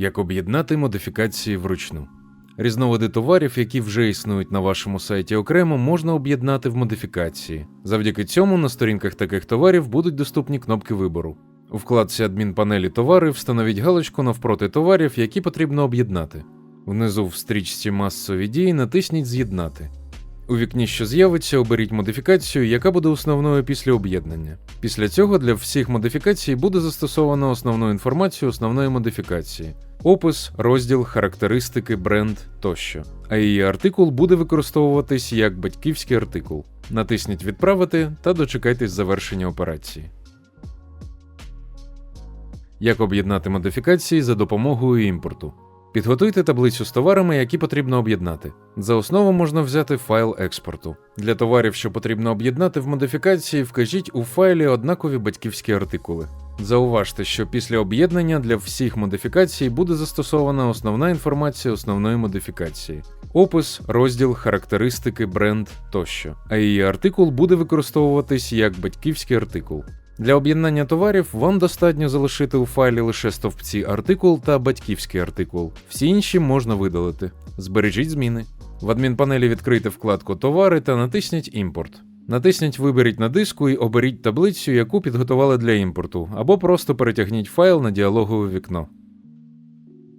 Як об'єднати модифікації вручну. Різновиди товарів, які вже існують на вашому сайті окремо, можна об'єднати в модифікації. Завдяки цьому на сторінках таких товарів будуть доступні кнопки вибору. У вкладці адмінпанелі товари встановіть галочку навпроти товарів, які потрібно об'єднати. Внизу в стрічці масові дії натисніть З'єднати. У вікні, що з'явиться, оберіть модифікацію, яка буде основною після об'єднання. Після цього для всіх модифікацій буде застосовано основну інформацію основної модифікації: опис, розділ, характеристики, бренд тощо. А її артикул буде використовуватись як батьківський артикул. Натисніть Відправити та дочекайтесь завершення операції. Як об'єднати модифікації за допомогою імпорту. Підготуйте таблицю з товарами, які потрібно об'єднати. За основу можна взяти файл експорту. Для товарів, що потрібно об'єднати в модифікації, вкажіть у файлі однакові батьківські артикули. Зауважте, що після об'єднання для всіх модифікацій буде застосована основна інформація основної модифікації: опис, розділ, характеристики, бренд тощо. А її артикул буде використовуватись як батьківський артикул. Для об'єднання товарів вам достатньо залишити у файлі лише стовпці артикул та батьківський артикул. Всі інші можна видалити. Збережіть зміни. В адмінпанелі відкрийте вкладку Товари та натисніть Імпорт. Натисніть Виберіть на диску і оберіть таблицю, яку підготували для імпорту, або просто перетягніть файл на діалогове вікно.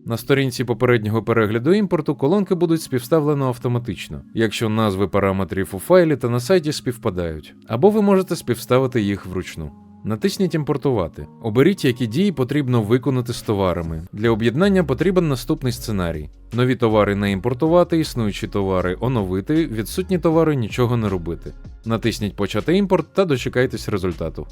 На сторінці попереднього перегляду імпорту колонки будуть співставлено автоматично, якщо назви параметрів у файлі та на сайті співпадають, або ви можете співставити їх вручну. Натисніть Імпортувати. Оберіть, які дії потрібно виконати з товарами. Для об'єднання потрібен наступний сценарій: нові товари не імпортувати, існуючі товари оновити, відсутні товари нічого не робити. Натисніть Почати імпорт та дочекайтесь результату.